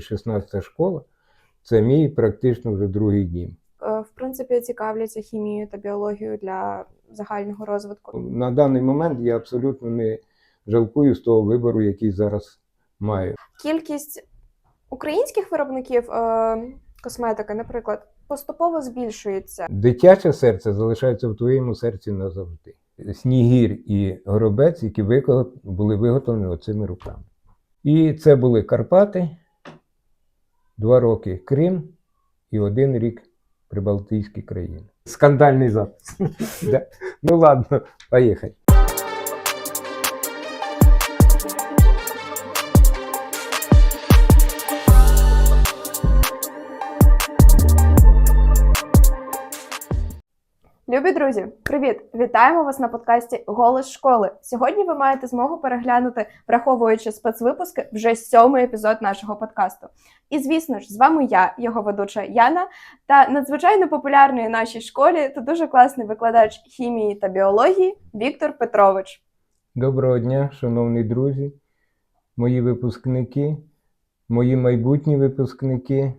16 школа це мій практично вже другий дім. Е, В принципі, цікавляться хімією та біологією для загального розвитку. На даний момент я абсолютно не жалкую з того вибору, який зараз маю. Кількість українських виробників е, косметики, наприклад, поступово збільшується. Дитяче серце залишається в твоєму серці назавжди. Снігір і горобець, які були виготовлені оцими руками. І це були Карпати, два роки Крим і один рік Прибалтійські країни. Скандальний запис. Ну ладно, поїхали. Любі друзі, привіт! Вітаємо вас на подкасті Голос школи. Сьогодні ви маєте змогу переглянути, враховуючи спецвипуски, вже сьомий епізод нашого подкасту. І звісно ж, з вами я, його ведуча Яна, та надзвичайно популярний у нашій школі та дуже класний викладач хімії та біології Віктор Петрович. Доброго дня, шановні друзі, мої випускники, мої майбутні випускники.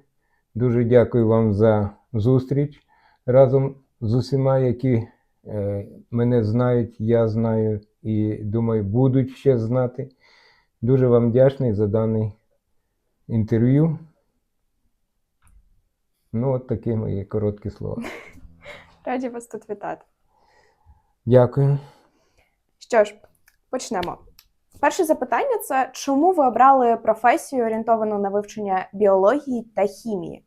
Дуже дякую вам за зустріч разом з усіма, які е, мене знають, я знаю і думаю, будуть ще знати. Дуже вам вдячний за дане інтерв'ю. Ну, от такі мої короткі слова. Раді вас тут вітати. Дякую. Що ж, почнемо. Перше запитання це чому ви обрали професію, орієнтовану на вивчення біології та хімії?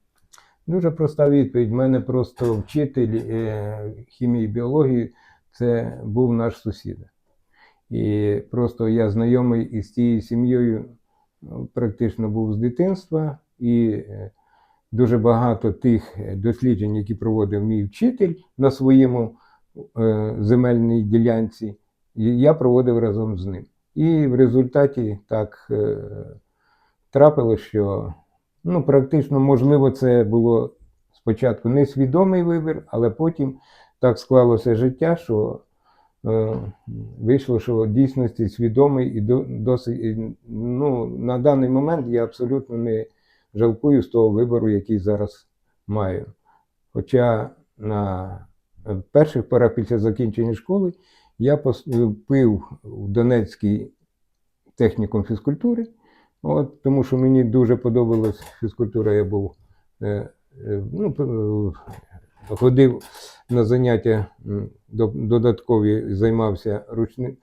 Дуже проста відповідь. У мене просто вчитель е, хімії і біології це був наш сусід. І просто я знайомий із тією сім'єю ну, практично був з дитинства, і е, дуже багато тих досліджень, які проводив мій вчитель на своєму е, земельній ділянці, я проводив разом з ним. І в результаті так трапилося, що Ну, практично, можливо, це було спочатку несвідомий вибір, але потім так склалося життя, що е, вийшло, що в дійсності свідомий і до, досить. Ну, на даний момент я абсолютно не жалкую з того вибору, який зараз маю. Хоча на перших порах після закінчення школи я поступив в Донецький технікум фізкультури. От, тому що мені дуже подобалась фізкультура, я був е, е, ну, е, ходив на заняття додаткові, займався ручним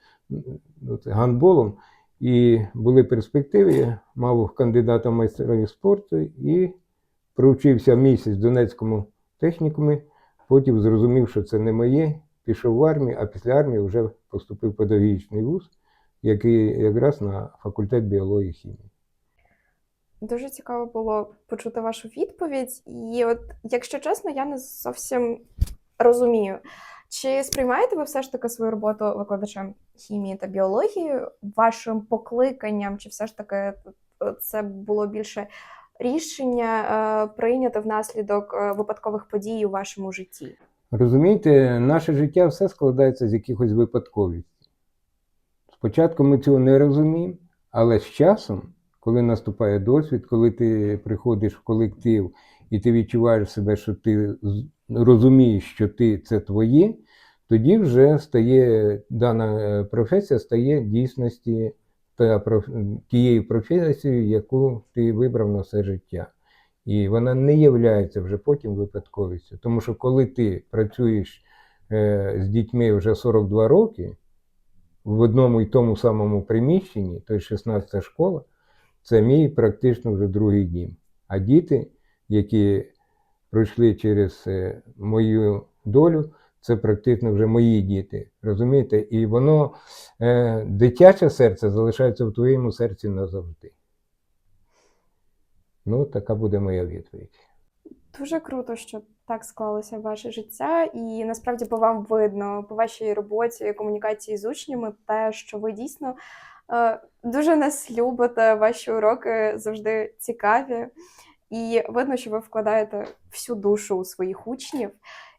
гандболом, і були перспективи. Мав кандидата в майстрові спорту і провчився місяць в Донецькому технікумі. Потім зрозумів, що це не моє, пішов в армію, а після армії вже поступив в педагогічний вуз, який якраз на факультет біології і хімії. Дуже цікаво було почути вашу відповідь. І от, якщо чесно, я не зовсім розумію. Чи сприймаєте ви все ж таки свою роботу викладачем хімії та біології вашим покликанням, чи все ж таки е, це було більше рішення е, прийняте внаслідок е, випадкових подій у вашому житті? Розумієте, наше життя все складається з якихось випадковістей. Спочатку ми цього не розуміємо, але з часом, коли наступає досвід, коли ти приходиш в колектив і ти відчуваєш себе, що ти розумієш, що ти це твоє, тоді вже стає дана е, професія стає дійсності та тією професією, яку ти вибрав на все життя. І вона не є вже потім випадковістю. Тому що коли ти працюєш е, з дітьми вже 42 роки в одному і тому самому приміщенні, то 16 школа, це мій практично вже другий дім. А діти, які пройшли через е, мою долю, це практично вже мої діти. Розумієте? І воно, е, дитяче серце залишається в твоєму серці назавжди. Ну, така буде моя відповідь. Дуже круто, що так склалося ваше життя, і насправді по вам видно по вашій роботі, комунікації з учнями, те, що ви дійсно е, дуже нас любите. Ваші уроки завжди цікаві, і видно, що ви вкладаєте всю душу у своїх учнів.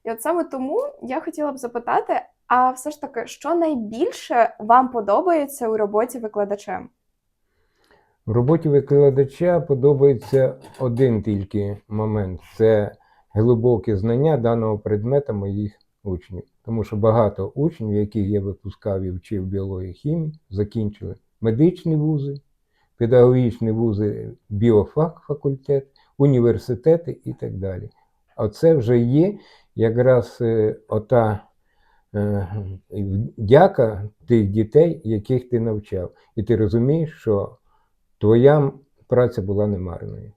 І от саме тому я хотіла б запитати: а все ж таки, що найбільше вам подобається у роботі викладачем? В роботі викладача подобається один тільки момент це глибоке знання даного предмета моїх учнів. Тому що багато учнів, яких я випускав і вчив біології хімії, закінчили медичні вузи, педагогічні вузи, біофак факультет, університети і так далі. А це вже є якраз е, ота е, дяка тих дітей, яких ти навчав. І ти розумієш, що твоя праця була немарною.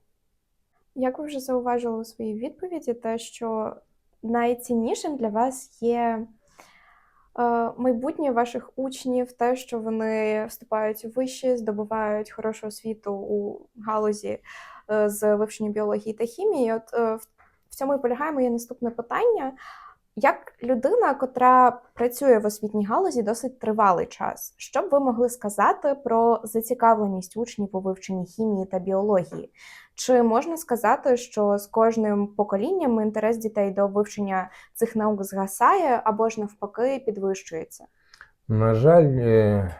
Як ви вже зауважили у своїй відповіді, те, що найціннішим для вас є е, майбутнє ваших учнів, те, що вони вступають у виші, здобувають хорошу освіту у галузі е, з вивчення біології та хімії. От е, в- цьому і полягає моє наступне питання. Як людина, котра працює в освітній галузі досить тривалий час, що б ви могли сказати про зацікавленість учнів у вивченні хімії та біології? Чи можна сказати, що з кожним поколінням інтерес дітей до вивчення цих наук згасає або ж навпаки підвищується? На жаль, е,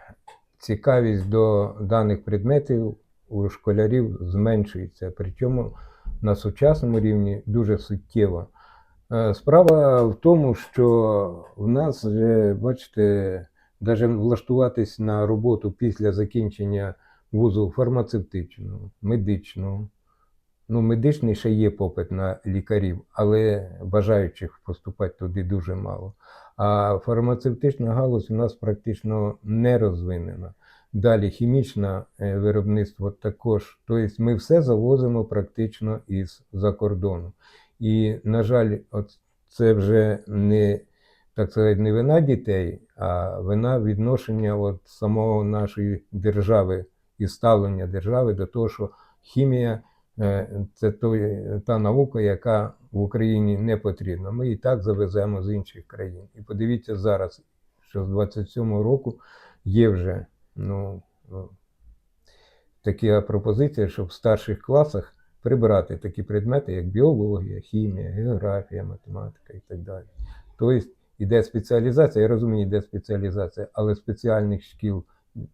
цікавість до даних предметів у школярів зменшується, причому на сучасному рівні дуже суттєво. Е, Справа в тому, що в нас, вже, бачите, навіть влаштуватись на роботу після закінчення вузу фармацевтичного, медичного. Ну, медичний ще є попит на лікарів, але бажаючих поступати туди дуже мало. А фармацевтична галузь у нас практично не розвинена. Далі хімічне е, виробництво також. Тобто ми все завозимо практично із-за кордону. І, на жаль, от це вже не, так сказати, не вина дітей, а вина відношення от самого нашої держави і ставлення держави до того, що хімія е, це той, та наука, яка в Україні не потрібна. Ми і так завеземо з інших країн. І подивіться зараз, що з 27-го року є вже ну, ну, така пропозиція, щоб в старших класах прибрати такі предмети, як біологія, хімія, географія, математика і так далі. Тобто іде спеціалізація, я розумію, йде спеціалізація, але спеціальних шкіл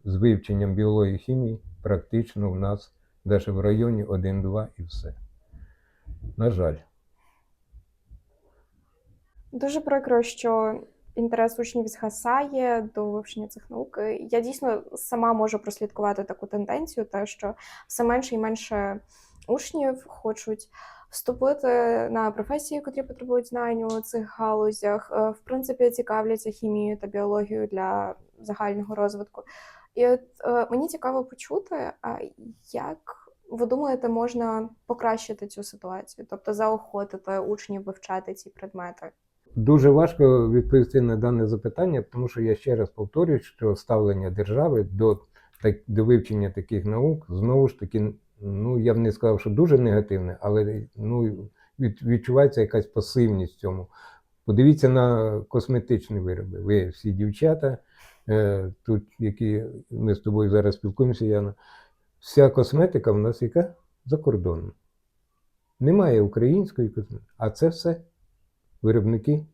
з вивченням біології і хімії практично в нас навіть в районі 1-2 і все. На жаль. Дуже прикро, що інтерес учнів згасає до вивчення цих наук. Я дійсно сама можу прослідкувати таку тенденцію, те, що все менше і менше учнів хочуть вступити на професії, котрі потребують знань у цих галузях. Е, В принципі, цікавляться хімією та біологією для загального розвитку. І от е, мені цікаво почути, як ви думаєте, можна покращити цю ситуацію, тобто заохотити учнів вивчати ці предмети? Дуже важко відповісти на дане запитання, тому що я ще раз повторюю, що ставлення держави до, до вивчення таких наук знову ж таки, ну я б не сказав, що дуже негативне, але ну, відчувається якась пасивність в цьому. Подивіться на косметичні вироби. Ви всі дівчата, е, тут, які ми з тобою зараз спілкуємося, Яна, вся косметика в нас яка закордонна. Немає української косметики, а це все виробники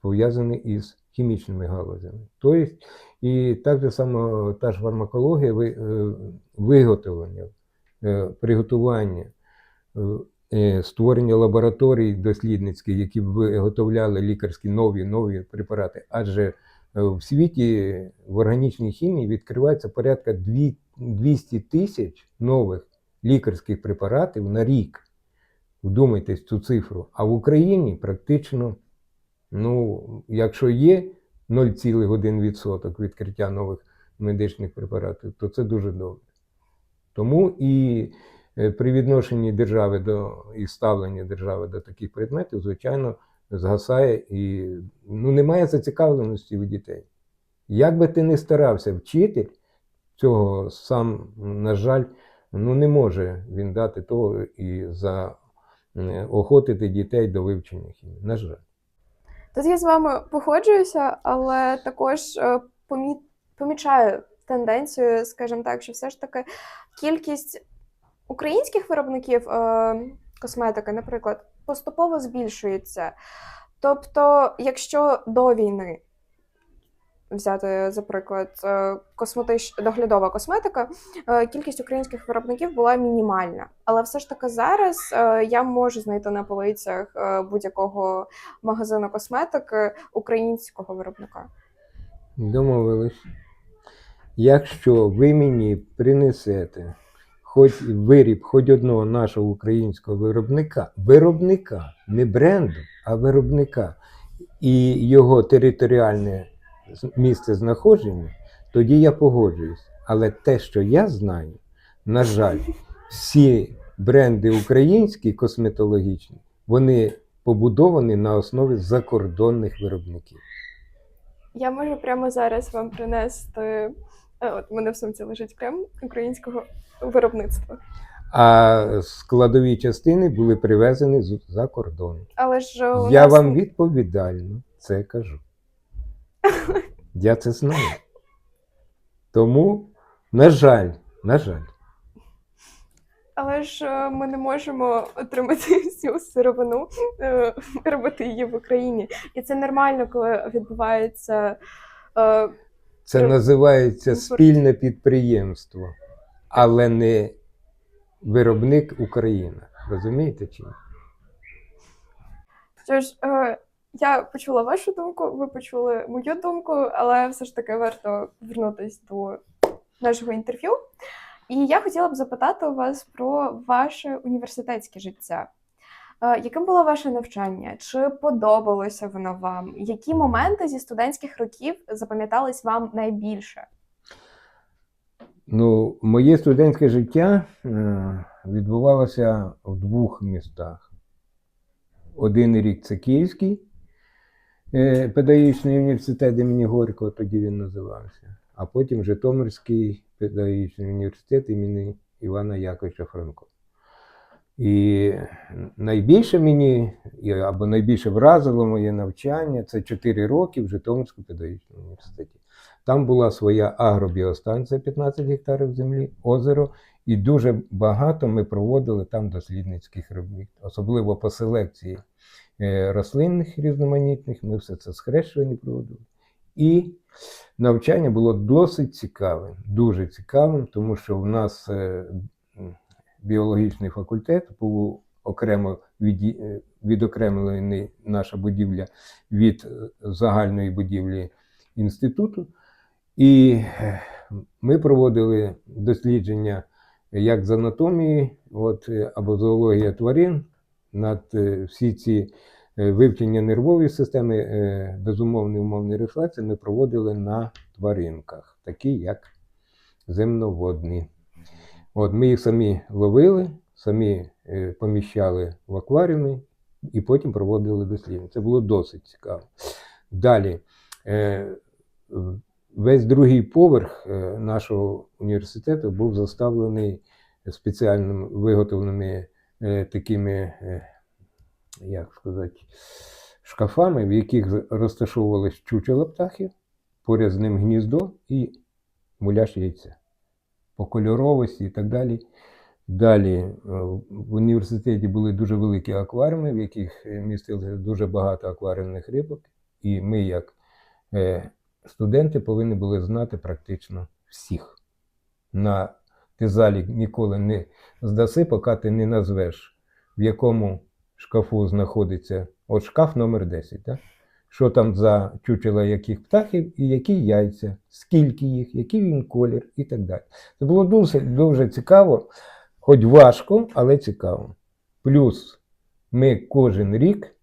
пов'язані із хімічними галузями. Тобто, і так же само та ж фармакологія, е, виготовлення, приготування, е, е, створення лабораторій дослідницьких, які б виготовляли лікарські нові нові препарати. Адже е, в світі в органічній хімії відкривається порядка 200 тисяч нових лікарських препаратів на рік. Вдумайтесь цю цифру. А в Україні практично, ну, якщо є 0,1% відкриття нових медичних препаратів, то це дуже добре. Тому і е, при відношенні держави до і ставленні держави до таких предметів, звичайно, згасає і ну, немає зацікавленості у дітей. Як би ти не старався, вчитель цього сам, на жаль, ну, не може він дати того і за охотити дітей до вивчення хімії. На жаль. Тут я з вами погоджуюся, але також е, помічаю тенденцію, скажімо так, що все ж таки кількість українських виробників е, косметики, наприклад, поступово збільшується. Тобто, якщо до війни взяти, за приклад, е, косметич... доглядова косметика, е, кількість українських виробників була мінімальна. Але все ж таки зараз я можу знайти на полицях будь-якого магазину косметики українського виробника. Домовились. Якщо ви мені принесете хоч виріб, хоч одного нашого українського виробника, виробника, не бренду, а виробника, і його територіальне місце знаходження, тоді я погоджуюсь. Але те, що я знаю, на жаль, всі бренди українські косметологічні, вони побудовані на основі закордонних виробників. Я можу прямо зараз вам принести. Е, От мене в сумці лежить крем українського виробництва. А складові частини були привезені з-за кордону. Але ж у Я нас... вам відповідально це кажу. Я це знаю. Тому, на жаль, на жаль, Але ж е, ми не можемо отримати всю сировину, е, робити її в Україні. І це нормально, коли відбувається. Це називається спільне підприємство, але не виробник Україна. Розумієте чи ні? Що ж, е, я почула вашу думку, ви почули мою думку, але все ж таки варто повернутися до нашого інтерв'ю. І я хотіла б запитати у вас про ваше університетське життя. Е, Яким було ваше навчання? Чи подобалося воно вам? Які моменти зі студентських років запам'ятались вам найбільше? Ну, моє студентське життя е, відбувалося в двох містах. Один рік це Київський е, педагогічний університет імені Горького, тоді він називався, а потім Житомирський педагогічний університет імені Івана Яковича Франко. І найбільше мені, або найбільше вразило моє навчання це 4 роки в Житомирському педагогічному університеті. Там була своя агробіостанція 15 гектарів землі, озеро, і дуже багато ми проводили там дослідницьких робіт, особливо по селекції е, рослинних різноманітних. Ми все це схрещування проводили. І навчання було досить цікавим, дуже цікавим, тому що в нас е, біологічний факультет був окремо віді- е, відокремлений наша будівля від е, загальної будівлі інституту. І е, ми проводили дослідження як з анатомії, от, або зоологія тварин, над всі ці вивчення нервової системи, безумовний умовний рефлекс ми проводили на тваринках, такі як земноводні. От, ми їх самі ловили, самі е, поміщали в акваріуми і потім проводили дослідження. Це було досить цікаво. Далі. Е, Весь другий поверх е, нашого університету був заставлений спеціально виготовленими такими, як сказати, шкафами, в яких розташовувались чучела птахів, поряд з ним гніздо і муляж яйця по кольоровості і так далі. Далі е, в університеті були дуже великі акваріуми, в яких містилося дуже багато акваріумних рибок, і ми, як е, студенти повинні були знати практично всіх. На ти залік ніколи не здаси, поки ти не назвеш, в якому шкафу знаходиться от шкаф номер 10. Так? Що там за чучела яких птахів і які яйця, скільки їх, який він колір і так далі. Це було дуже, дуже цікаво, хоч важко, але цікаво. Плюс ми кожен рік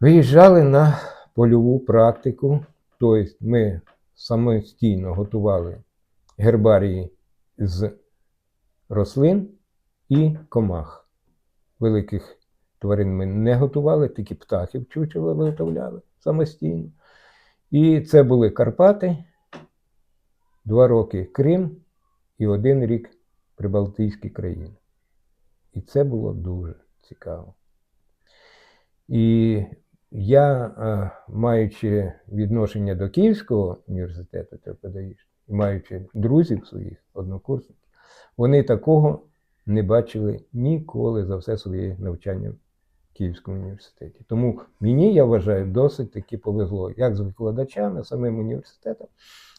виїжджали на польову практику. Тобто ми самостійно готували гербарії з рослин і комах. Великих тварин ми не готували, тільки птахів чучело виготовляли самостійно. І це були Карпати, два роки Крим і один рік Прибалтійські країни. І це було дуже цікаво. І я, е, маючи відношення до Київського університету та педагогічного, і маючи друзів своїх, однокурсників, вони такого не бачили ніколи за все своє навчання Київському університеті. Тому мені, я вважаю, досить таки повезло, як з викладачами, самим університетом.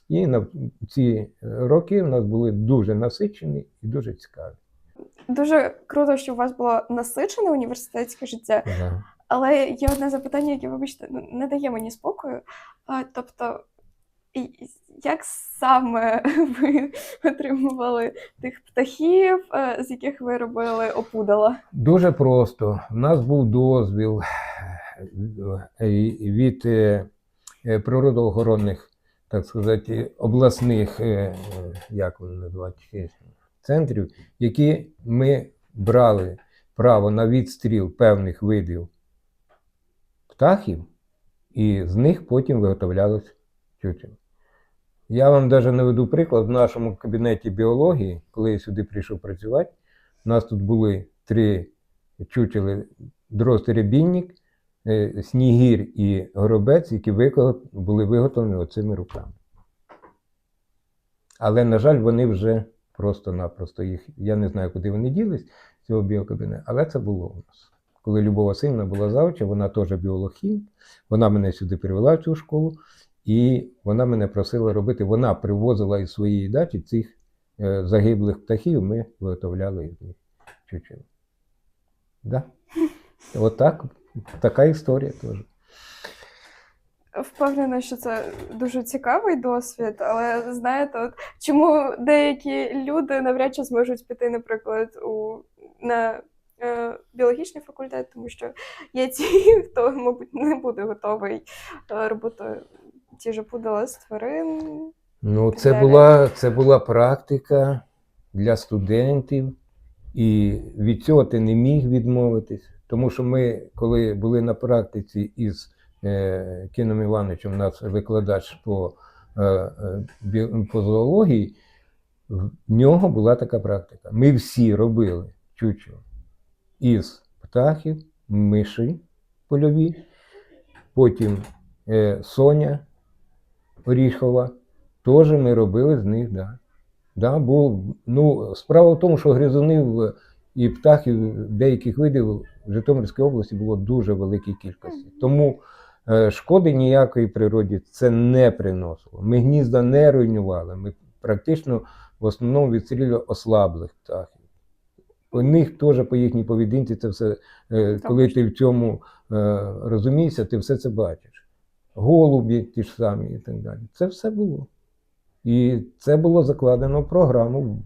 І на ці роки в нас були дуже насичені і дуже цікаві. Дуже круто, що у вас було насичене університетське життя, Да. але є одне запитання, яке, вибачте, не дає мені спокою. Тобто, як саме ви отримували тих птахів, е, з яких ви робили опудала? Дуже просто. У нас був дозвіл е, від е, природоохоронних, так сказати, обласних, як вони називають, центрів, які ми брали право на відстріл певних видів птахів, і з них потім виготовлялось чучело. Я вам навіть наведу приклад в нашому кабінеті біології, коли я сюди прийшов працювати. У нас тут були три чучели дрозд рябінник, е, снігір і горобець, які були виготовлені оцими руками. Але, на жаль, вони вже просто-напросто їх. Я не знаю, куди вони ділись з цього біокабінету, але це було у нас. Коли Любов Васильівна була завча, вона теж біологхім, вона мене сюди привела в цю школу, і вона мене просила робити. Вона привозила із своєї дачі цих е, загиблих птахів, ми виготовляли із них чучело. Да. Отак, така історія теж. Впевнена, що це дуже цікавий досвід, але знаєте, от чому деякі люди навряд чи зможуть піти, наприклад, у на е, біологічний факультет, тому що є ті, хто, мабуть, не буде готовий е, робити ті ж пудала з тварин. Ну, це була, це була практика для студентів, і від цього ти не міг відмовитись. Тому що ми, коли були на практиці із е, Кіном Івановичем, у нас викладач по, е, е, по зоології, в нього була така практика. Ми всі робили чучело із птахів, миші польові, потім е, Соня Оріхова. Теж ми робили з них, да. Да, був, ну, справа в тому, що гризунів і птахів деяких видів в Житомирській області було дуже великій кількості. Тому е, шкоди ніякої природі це не приносило. Ми гнізда не руйнували. Ми практично в основному відстрілювали ослаблих птахів. У них теж по їхній поведінці це все, е, коли ти в цьому е, розумієшся, ти все це бачиш. Голубі ті ж самі і так далі. Це все було. І це було закладено в програму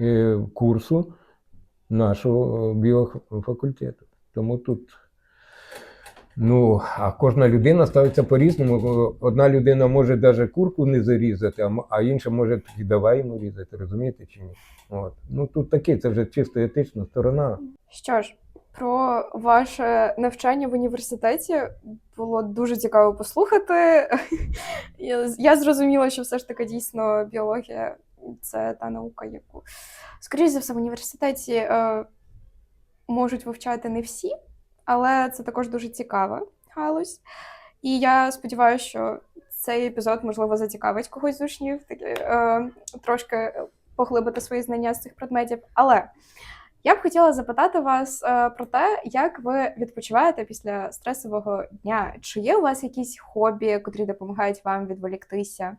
е, курсу нашого біофакультету. Тому тут, ну, а кожна людина ставиться по-різному. Одна людина може навіть курку не зарізати, а інша може і давай йому різати, розумієте чи ні? От. Ну тут таке, це вже чисто етична сторона. Що ж, про ваше навчання в університеті було дуже цікаво послухати. Я, зрозуміла, що все ж таки дійсно біологія це та наука, яку, скоріш за все, в університеті е, можуть вивчати не всі, але це також дуже цікава галузь. І я сподіваюся, що цей епізод, можливо, зацікавить когось з учнів, таки, е, трошки поглибити свої знання з цих предметів. Але я б хотіла запитати вас е, про те, як ви відпочиваєте після стресового дня. Чи є у вас якісь хобі, котрі допомагають вам відволіктися?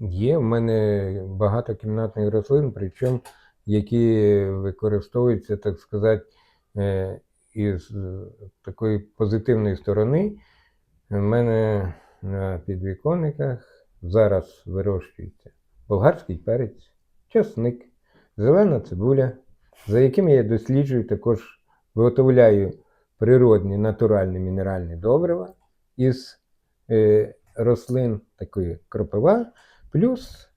Є в мене багато кімнатних рослин, причому які використовуються, так сказати, е, із е, такої позитивної сторони. У мене на підвіконниках зараз вирощується болгарський перець, чесник, зелена цибуля, за якими я досліджую, також виготовляю природні натуральні мінеральні добрива із е, рослин такої кропива, плюс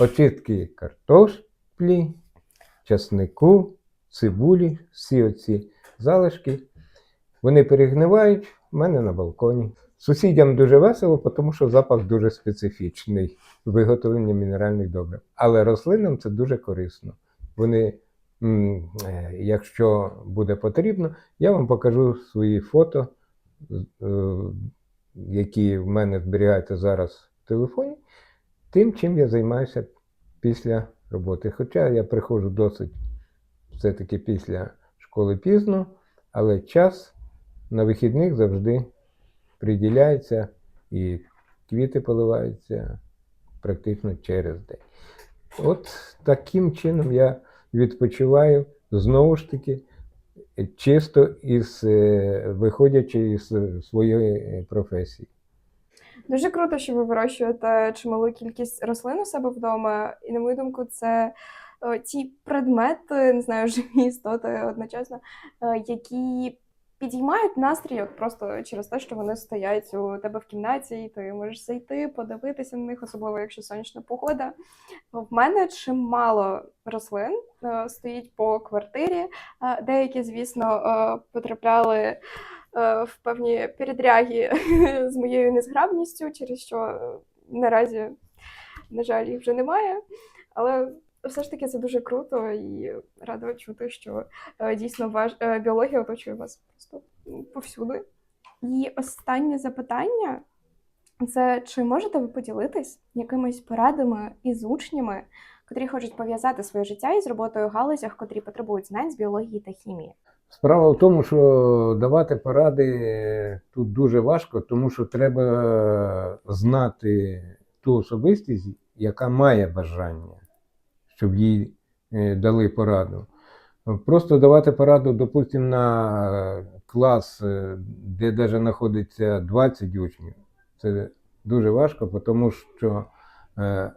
очистки картоплі, часнику, цибулі, всі оці залишки. Вони перегнивають в мене на балконі. Сусідям дуже весело, тому що запах дуже специфічний виготовлення мінеральних добрив. Але рослинам це дуже корисно. Вони, якщо буде потрібно, я вам покажу свої фото, е, які в мене зберігаються зараз в телефоні, тим, чим я займаюся після роботи. Хоча я приходжу досить все-таки після школи пізно, але час на вихідних завжди приділяється і квіти поливаються практично через день. От таким чином я відпочиваю знову ж таки, чисто із, е, виходячи із е, своєї е, професії. Дуже круто, що ви вирощуєте чималу кількість рослин у себе вдома. І на мою думку, це ці ті предмети, не знаю, живі істоти одночасно, е, які підіймають настрій от просто через те, що вони стоять у тебе в кімнаті, і ти можеш зайти, подивитися на них, особливо якщо сонячна погода. В мене чимало рослин е, стоїть по квартирі. Е, Деякі, звісно, е, потрапляли в певні передряги з моєю незграбністю, через що наразі, на жаль, їх вже немає. Але все ж таки це дуже круто і рада чути, що е, дійсно ваш е, біологія оточує вас просто повсюди. І останнє запитання це чи можете ви поділитись якимись порадами із учнями, котрі хочуть пов'язати своє життя із роботою в галузях, котрі потребують знань з біології та хімії? Справа в тому, що давати поради тут дуже важко, тому що треба знати ту особистість, яка має бажання, щоб їй е, дали пораду. Просто давати пораду, допустимо, на клас, е, де навіть знаходиться 20 учнів, це дуже важко, тому що е,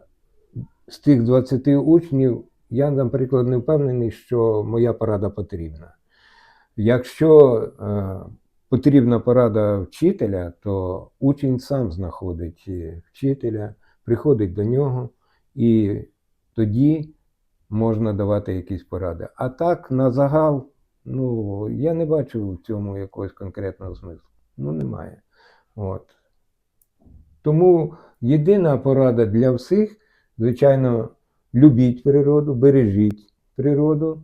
з тих 20 учнів я, наприклад, не впевнений, що моя порада потрібна. Якщо е, потрібна порада вчителя, то учень сам знаходить е, вчителя, приходить до нього, і тоді можна давати якісь поради. А так, на загал, ну, я не бачу в цьому якогось конкретного смислу. Ну, немає. От. Тому єдина порада для всіх, звичайно, любіть природу, бережіть природу,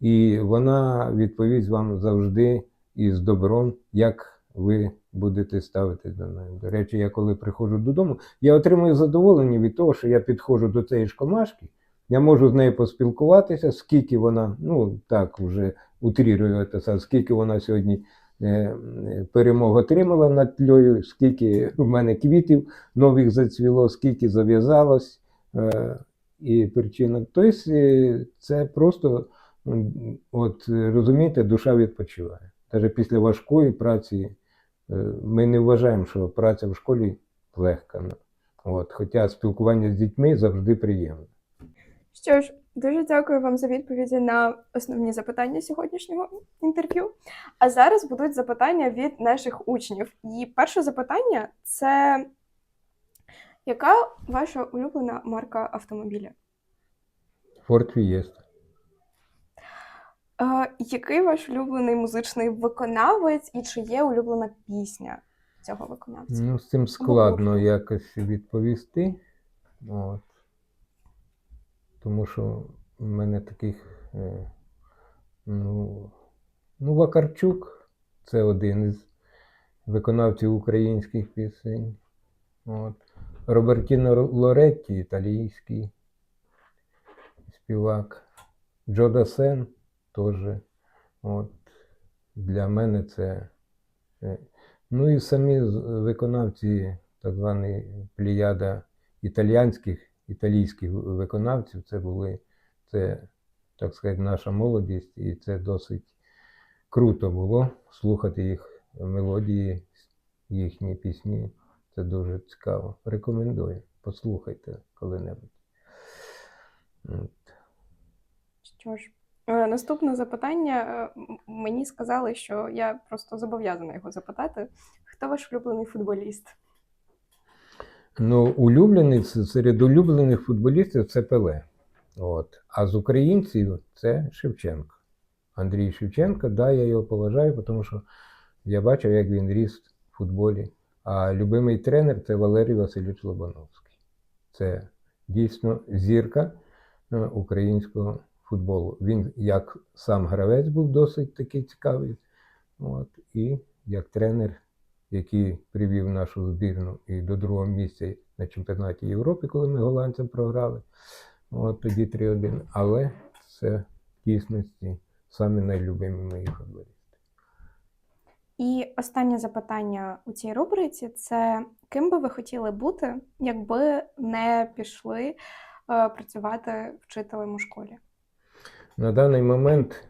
і вона відповість вам завжди із добром, як ви будете ставити до неї. До речі, я коли приходжу додому, я отримую задоволення від того, що я підходжу до цієї ж комашки, я можу з нею поспілкуватися, скільки вона, ну так вже утрірую це, скільки вона сьогодні е, перемог отримала над тлею, скільки в мене квітів нових зацвіло, скільки зав'язалось. Е, і причина. Тобто е, це просто, от розумієте, душа відпочиває. Навіть після важкої праці ми не вважаємо, що праця в школі легка. От, хоча спілкування з дітьми завжди приємно. Що ж, дуже дякую вам за відповіді на основні запитання сьогоднішнього інтерв'ю. А зараз будуть запитання від наших учнів. І перше запитання це яка ваша улюблена марка автомобіля? Форт Фієста. Е, який ваш улюблений музичний виконавець і чи є улюблена пісня цього виконавця? Ну, з цим складно якось відповісти. От. Тому що в мене таких. е, Ну, ну, Вакарчук це один із виконавців українських пісень. От. Робертіно Лоретті, італійський співак. Джо Дасен теж. От. Для мене це. е, Ну і самі виконавці, так званий плеяда італійських, італійських виконавців, це були, це, так сказати, наша молодість, і це досить круто було слухати їх мелодії, їхні пісні. Це дуже цікаво. Рекомендую. Послухайте коли-небудь. Що ж, е, наступне запитання. Е, Мені сказали, що я просто зобов'язана його запитати. Хто ваш улюблений футболіст? Ну, улюблений серед улюблених футболістів це Пеле. От. А з українців це Шевченко. Андрій Шевченко, да, я його поважаю, тому що я бачив, як він ріс в футболі. А любимий тренер це Валерій Васильович Лобановський. Це дійсно зірка е, українського футболу. Він як сам гравець був досить такий цікавий. От, і як тренер який привів нашу збірну і до другого місця на чемпіонаті Європи, коли ми голландцям програли. От тоді 3-1. Але це в дійсності самі найлюбимі мої футболісти. І останнє запитання у цій рубриці це ким би ви хотіли бути, якби не пішли е, працювати вчителем у школі? На даний момент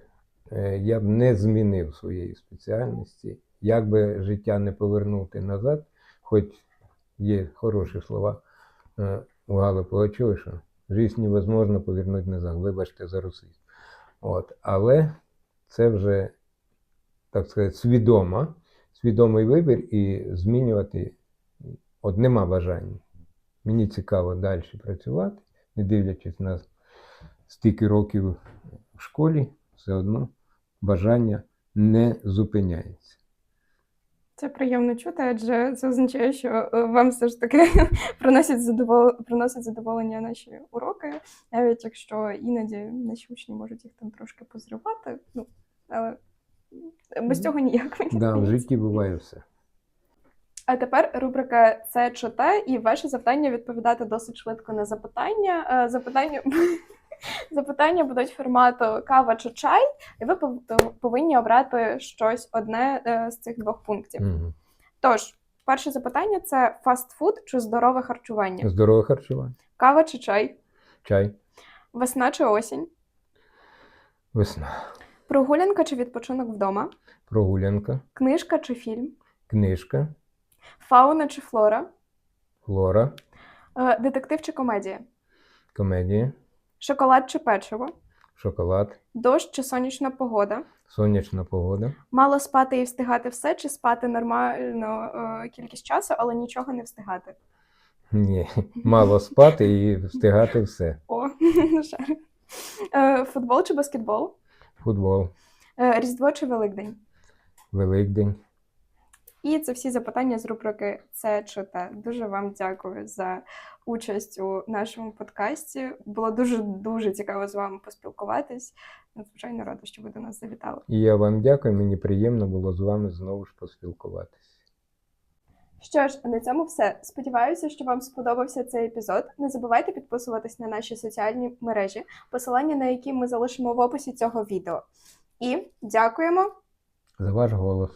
е, я б не змінив своєї спеціальності. Як би життя не повернути назад, хоч є хороші слова е, у Гали Пугачової, що життя невозможно повернути назад, вибачте за русизм. От. Але це вже, так сказати, свідома, свідомий вибір і змінювати от нема бажання. Мені цікаво далі працювати, не дивлячись на стільки років в школі, все одно бажання не зупиняється. Це приємно чути, адже це означає, що е, вам все ж таки приносять задовол... приносять задоволення наші уроки, навіть якщо іноді наші учні можуть їх там трошки позривати. Ну, але без цього ніяк мені Да, в житті буває все. А тепер рубрика це чи те, і ваше завдання відповідати досить швидко на запитання. Е, Запитання, запитання будуть формату кава чи чай, і ви повинні обрати щось одне е, з цих двох пунктів. Тож, перше запитання це фастфуд чи здорове харчування? Здорове харчування. Кава чи чай? Чай, Весна чи осінь? весна, Прогулянка чи відпочинок вдома? прогулянка, Книжка чи фільм? книжка, Фауна чи флора? флора, Е, Детектив чи комедія? комедія, Шоколад чи печиво? шоколад, Дощ чи сонячна погода? сонячна погода, Мало спати і встигати все, чи спати нормально е, кількість часу, але нічого не встигати. ні, мало спати і встигати все. О. Е, Футбол чи баскетбол? Футбол, Е, Різдво чи Великдень? Великдень. І це всі запитання з рубрики Це чи те. Дуже вам дякую за участь у нашому подкасті. Було дуже дуже цікаво з вами поспілкуватись. Надзвичайно рада, що ви до нас завітали. І я вам дякую, мені приємно було з вами знову ж поспілкуватися. Що ж, на цьому все. Сподіваюся, що вам сподобався цей епізод. Не забувайте підписуватись на наші соціальні мережі, посилання на які ми залишимо в описі цього відео. І дякуємо. За ваш голос.